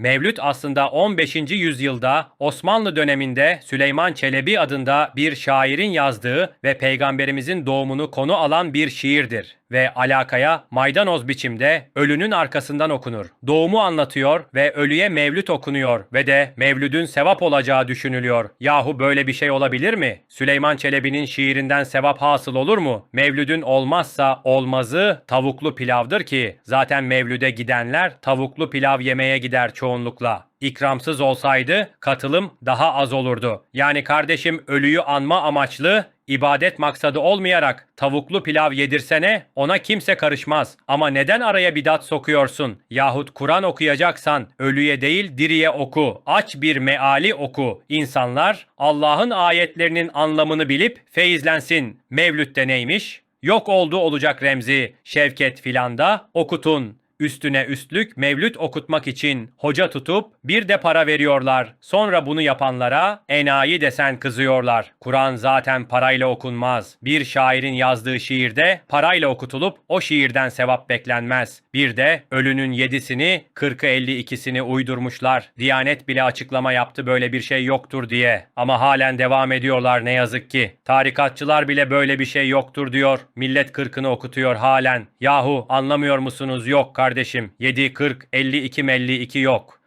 Mevlüt aslında 15. yüzyılda Osmanlı döneminde Süleyman Çelebi adında bir şairin yazdığı ve peygamberimizin doğumunu konu alan bir şiirdir ve alakaya maydanoz biçimde ölünün arkasından okunur. Doğumu anlatıyor ve ölüye mevlüt okunuyor ve de mevlüdün sevap olacağı düşünülüyor. Yahu böyle bir şey olabilir mi? Süleyman Çelebi'nin şiirinden sevap hasıl olur mu? Mevlüdün olmazsa olmazı tavuklu pilavdır ki zaten mevlüde gidenler tavuklu pilav yemeye gider çoğunlukla. İkramsız olsaydı katılım daha az olurdu. Yani kardeşim ölüyü anma amaçlı ibadet maksadı olmayarak tavuklu pilav yedirsene ona kimse karışmaz. Ama neden araya bidat sokuyorsun? Yahut Kur'an okuyacaksan ölüye değil diriye oku. Aç bir meali oku. İnsanlar Allah'ın ayetlerinin anlamını bilip feyizlensin. Mevlütte neymiş? Yok oldu olacak Remzi. Şevket filanda okutun. Üstüne üstlük mevlüt okutmak için hoca tutup bir de para veriyorlar. Sonra bunu yapanlara enayi desen kızıyorlar. Kur'an zaten parayla okunmaz. Bir şairin yazdığı şiirde parayla okutulup o şiirden sevap beklenmez. Bir de ölünün yedisini, kırkı elli ikisini uydurmuşlar. Diyanet bile açıklama yaptı böyle bir şey yoktur diye. Ama halen devam ediyorlar ne yazık ki. Tarikatçılar bile böyle bir şey yoktur diyor. Millet kırkını okutuyor halen. Yahu anlamıyor musunuz? Yok kardeşim. 7, 40, 52, 52 yok.